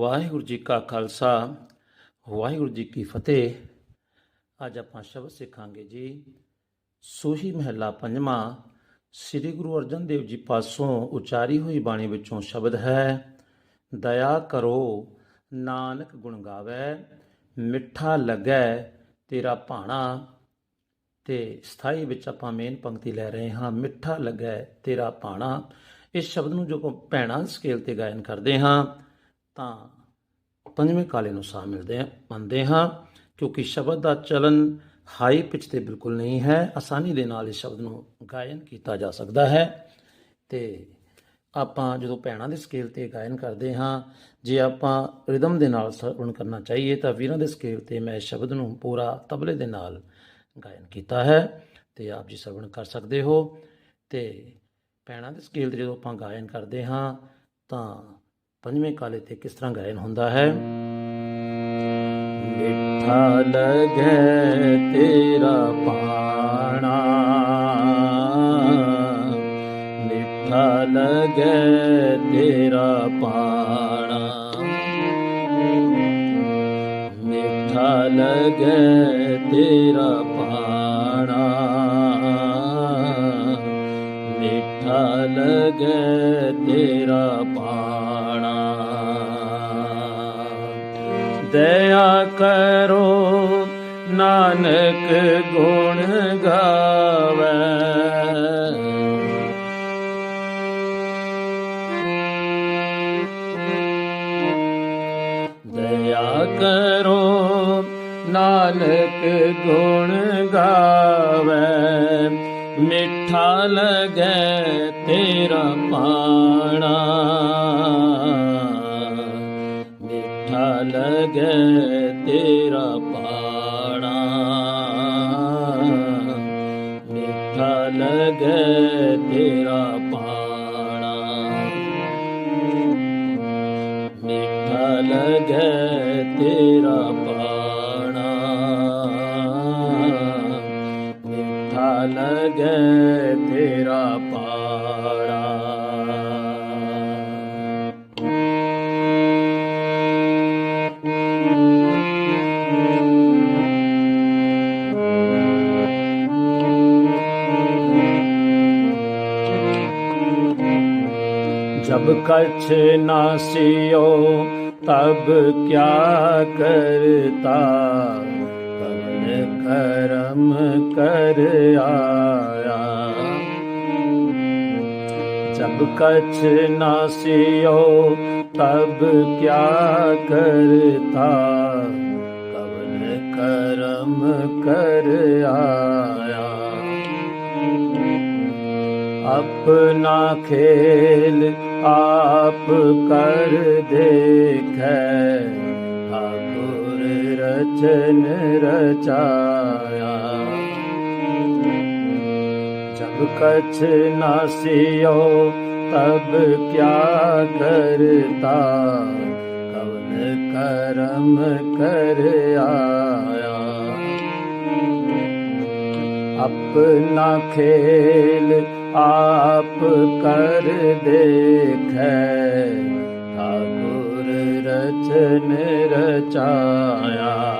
ਵਾਹਿਗੁਰੂ ਜੀ ਕਾ ਖਾਲਸਾ, ਵਾਹਿਗੁਰੂ ਜੀ ਕੀ ਫਤਿਹ। ਅੱਜ ਆਪਾਂ ਸ਼ਬਦ ਸਿੱਖਾਂਗੇ ਜੀ, ਸੋਹੀ ਮਹਿਲਾ ਪੰਜਵਾਂ, ਸ੍ਰੀ ਗੁਰੂ ਅਰਜਨ ਦੇਵ ਜੀ ਪਾਸੋਂ ਉਚਾਰੀ ਹੋਈ ਬਾਣੀ ਵਿੱਚੋਂ ਸ਼ਬਦ ਹੈ, ਦਇਆ ਕਰੋ, ਨਾਨਕ ਗੁਣ ਗਾਵੇ, ਮਿੱਠਾ ਲੱਗੈ ਤੇਰਾ ਭਾਣਾ। ਤੇ ਸਥਾਈ ਵਿੱਚ ਆਪਾਂ ਮੇਨ ਪੰਕਤੀ ਲੈ ਰਹੇ ਹਾਂ, ਮਿੱਠਾ ਲੱਗੈ ਤੇਰਾ ਭਾਣਾ। ਇਸ ਸ਼ਬਦ ਨੂੰ ਜੋ ਭੈਣਾਂ ਸਕੇਲ ਤੇ ਗਾਇਨ ਕਰਦੇ ਹਾਂ ਤਾਂ ਪੰਜਵੇਂ ਕਾਲੇ ਨੂੰ ਸਾਹ ਮਿਲਦੇ ਮੰਨਦੇ ਹਾਂ, ਕਿਉਂਕਿ ਸ਼ਬਦ ਦਾ ਚਲਨ ਹਾਈ ਪਿਚ ਤੇ ਬਿਲਕੁਲ ਨਹੀਂ ਹੈ, ਆਸਾਨੀ ਦੇ ਨਾਲ ਇਸ ਸ਼ਬਦ ਨੂੰ ਗਾਇਨ ਕੀਤਾ ਜਾ ਸਕਦਾ ਹੈ। ਤੇ ਆਪਾਂ ਜਦੋਂ ਭੈਣਾਂ ਦੇ ਸਕੇਲ ਤੇ ਗਾਇਨ ਕਰਦੇ ਹਾਂ, ਜੇ ਆਪਾਂ ਰਿਦਮ ਦੇ ਨਾਲ ਸਰਵਣ ਕਰਨਾ ਚਾਹੀਏ, ਤਾਂ ਵੀਰਾਂ ਦੇ ਸਕੇਲ ਤੇ ਮੈਂ ਇਸ ਸ਼ਬਦ ਨੂੰ ਪੂਰਾ ਤਬਲੇ ਦੇ ਨਾਲ ਗਾਇਨ ਕੀਤਾ ਹੈ ਤੇ ਆਪ ਜੀ ਸਰਵਣ ਕਰ ਸਕਦੇ ਹੋ। ਤੇ ਭੈਣਾਂ ਦੇ ਸਕੇਲ ਤੇ ਜਦੋਂ ਆਪਾਂ ਗਾਇਨ ਕਰਦੇ ਹਾਂ, ਤਾਂ ਪੰਜਵੇਂ ਕਾਲੇ ਤੇ ਕਿਸ ਤਰ੍ਹਾਂ ਗਾਇਨ ਹੁੰਦਾ ਹੈ? ਮਿੱਠਾ ਲਗੇ ਤੇਰਾ ਪਾਣਾ। ਮਿੱਠਾ ਲਗੇ ਤੇਰਾ ਪਾਣਾ। ਮਿੱਠਾ ਲਗੇ ਤੇਰਾ ਪਾਣਾ। ਮਿੱਠਾ ਲਗੇ ਤੇਰਾ ਪਾਣਾ ਦਇਆ ਕਰੋ ਨਾਨਕ ਗੁਣ ਗਾਵੇ। ਦਇਆ ਕਰੋ ਨਾਨਕ ਗੁਣ ਗਾਵੇ। ਮਿੱਠਾ ਲਗੇ ਤੇਰਾ ਪਾਣਾ। ਲਗੇ ਤੇਰਾ ਪਾਣਾ। ਮਿੱਠਾ ਲਗੇ ਤੇਰਾ ਪਾਣਾ। ਮਿੱਠਾ ਲਗੇ ਤੇਰਾ ਪਾਣਾ। ਮਿੱਠਾ ਲਗੇ ਤੇਰਾ जब कछ नासियो तब क्या करता पवन करम कर आया जब कछ नासियो तब क्या करता कवन करम कर आया अपना खेल आप कर देखे ठाकुर रचन रचाया जब कछ नासियो तब क्या करता कवन करम कर आया अपना खेल ਆਪ ਕਰ ਦੇਖੈ, ਠਾਕੁਰ ਰਚਨ ਰਚਾਇਆ।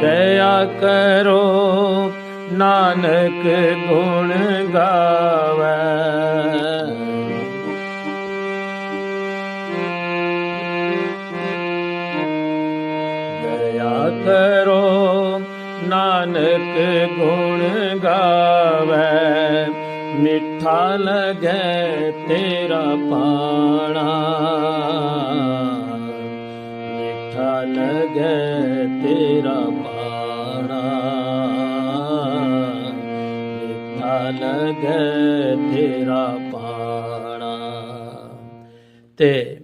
ਦਇਆ ਕਰੋ, ਨਾਨਕ ਗੁਣ ਗਾਵੇ। ਕਰੋ, ਨਾਨਕ ਗੁਣ ਗਾ ਮਿੱਠਾ ਲਗੇ ਤੇਰਾ ਪਾਣਾ। ਮਿੱਠਾ ਲਗੇ ਤੇਰਾ ਪਾਣਾ। ਮਿੱਠਾ ਲਗੇ ਤੇਰਾ ਪਾਣਾ। ਤੇ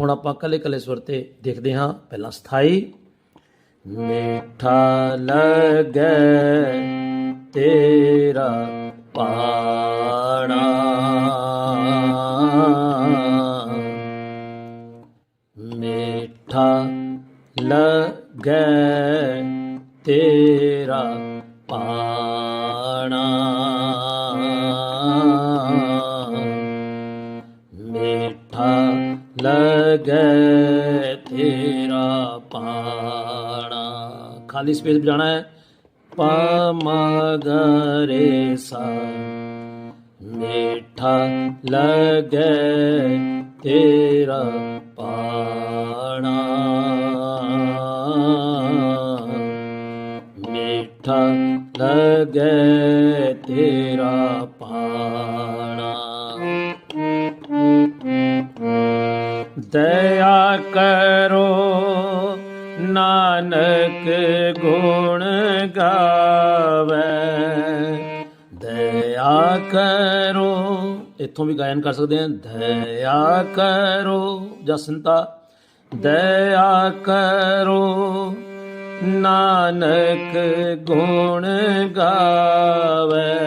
ਹੁਣ ਆਪਾਂ ਕੱਲੇ ਕੱਲੇ ਸਵਰ ਤੇ ਦੇਖਦੇ ਹਾਂ, ਪਹਿਲਾਂ ਸਥਾਈ। ਮਿੱਠਾ ਲਗੇ ਤੇਰਾ ਪਾਣਾ ਮਿੱਠਾ ਲਗੇ ਤੇਰਾ ਪਾਣਾ। ਮਿੱਠਾ ਮਿੱਠਾ ਤੇਰਾ ਪਾਣਾ। ਖਾਲੀ ਸਪੇਸ ਬਜਾਣਾ ਹੈ। पमगरे सा मीठा लगे तेरा पाणा। मीठा लगे तेरा ਨਾਨਕ ਗੁਣ ਗਾਵੇ। ਦਇਆ ਕਰੋ। ਇੱਥੋਂ ਵੀ ਗਾਇਨ ਕਰ ਸਕਦੇ ਹਾਂ। ਦਇਆ ਕਰੋ। ਜਸਨਤਾ ਦਇਆ ਕਰੋ। ਨਾਨਕ ਗੁਣ ਗਾਵੇ।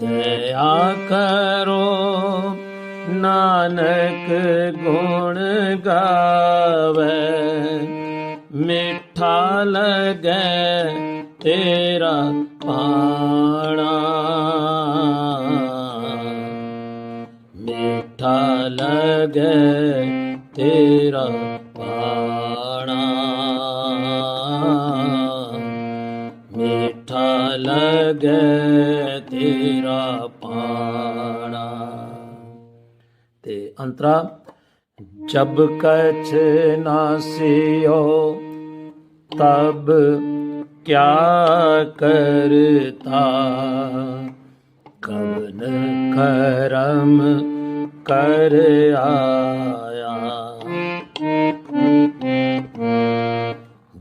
ਦਇਆ ਕਰੋ। ਨਾਨਕ ਗੁਣ ਗਾਵੇ। ਮਿੱਠਾ ਲਗੇ ਤੇਰਾ ਪਾਣਾ। ਮਿੱਠਾ ਲਗੇ ਤੇਰਾ ਪਾਣਾ। ਮਿੱਠਾ ਲਗੇ ਤੇਰਾ ਪਾਣਾ। ਤੇ ਅੰਤਰਾ, ਜਬ ਕਛ ਨਾਸਿਓ ਤਬ ਕਿਆ ਕਰਤਾ? ਕਵਨ ਕਰਮ ਕਰ ਆਇਆ?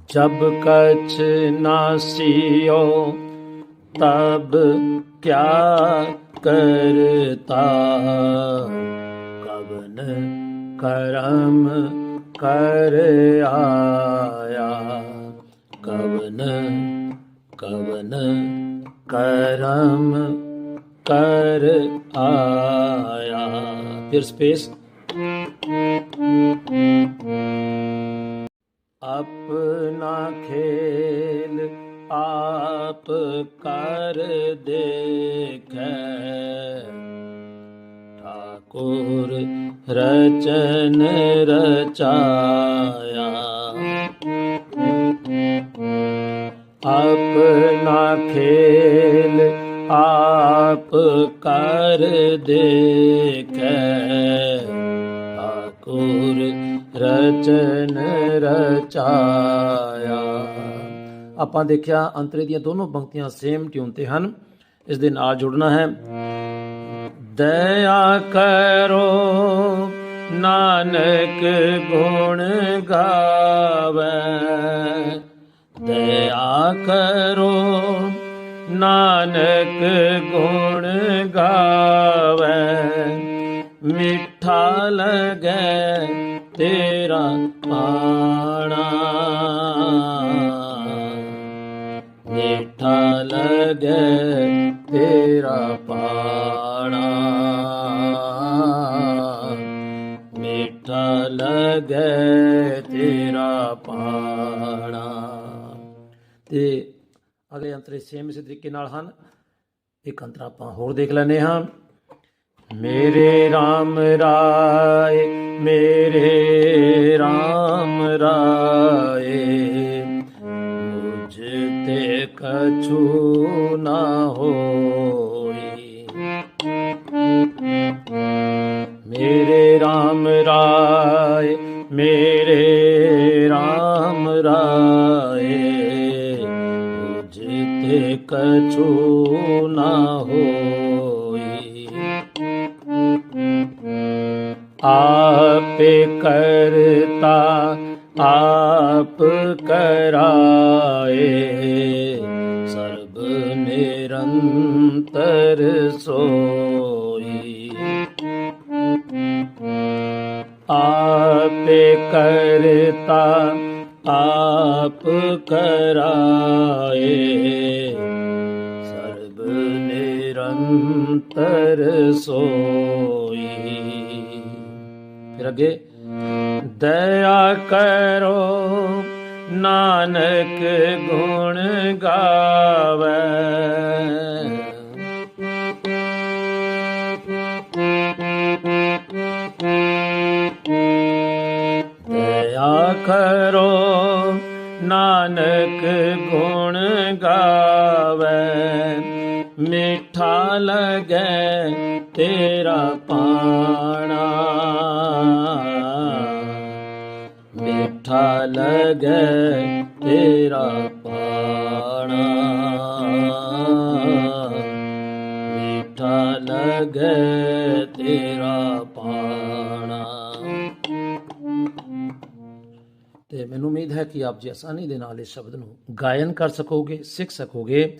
ਜਬ ਕਛ ਨਾਸੀਓ ਤਬ ਕਿਆ ਕਰਤਾ? ਕਵਨ ਕਰਮ ਕਰ ਆਇਆ? कवन कवन करम कर आया फिर स्पेस अपना खेल आप कर देखे ठाकुर रचन रचाया ਆਪਣਾ ਖੇਲ, ਆਪ ਕਰ ਦੇਖੈ। ਆਕੁਰ ਰਚਨ ਰਚਾਇਆ। ਆਪਾਂ ਦੇਖਿਆ ਅੰਤਰੇ ਦੀਆਂ ਦੋਨੋਂ ਪੰਕਤੀਆਂ ਸੇਮ ਟਿਊਨ ਤੇ ਹਨ। ਇਸ ਦੇ ਨਾਲ ਜੁੜਨਾ ਹੈ। ਦਇਆ ਕਰੋ, ਨਾਨਕ ਗੁਣ ਗਾਵੇ। ਦਇਆ ਕਰੋ, ਨਾਨਕ ਗੁਣ ਗਾਵੇ। ਮਿੱਠਾ ਲਗੇ ਤੇਰਾ ਪਾਣਾ। ਮਿੱਠਾ ਲਗੇ ਤੇਰਾ ਪਾਣਾ। ਮਿੱਠਾ ਲਗੇ ਤੇ ਅਗਲੇ ਅੰਤਰੇ ਸੇਮ ਇਸੇ ਤਰੀਕੇ ਨਾਲ ਹਨ। ਇੱਕ ਅੰਤਰ ਆਪਾਂ ਹੋਰ ਦੇਖ ਲੈਨੇ ਹਾਂ। ਮੇਰੇ RAM ਰਾਏ, ਮੇਰੇ RAM ਰਾਏ, ਮੁਝ ਤੇ ਕਛੂ ਨਾ ਹੋਈ। ਮੇਰੇ RAM ਰਾਏ, ਮੇਰੇ कछु न हो आप करता आप कराए सर्व निरन्तर सोई। आप कर ਸੋਈ। ਫਿਰ ਅੱਗੇ ਦਇਆ ਕਰੋ ਨਾਨਕ ਗੁਣ ਗਾਵੇ। ਦਇਆ ਕਰੋ ਨਾਨਕ ਗੁਣ ਗਾਵੇ। ਮਿੱਠਾ ਲਗੈ ਤੇਰਾ ਪਾਣਾ। ਮਿੱਠਾ ਲਗੈ ਤੇਰਾ ਪਾਣਾ। ਮਿੱਠਾ ਲਗੈ ਤੇਰਾ ਪਾਣਾ। ਤੇ ਮੈਨੂੰ ਉਮੀਦ ਹੈ ਕਿ ਆਪ ਜੀ ਆਸਾਨੀ ਦੇ ਨਾਲ ਇਸ ਸ਼ਬਦ ਨੂੰ ਗਾਇਨ ਕਰ ਸਕੋਗੇ, ਸਿੱਖ ਸਕੋਗੇ।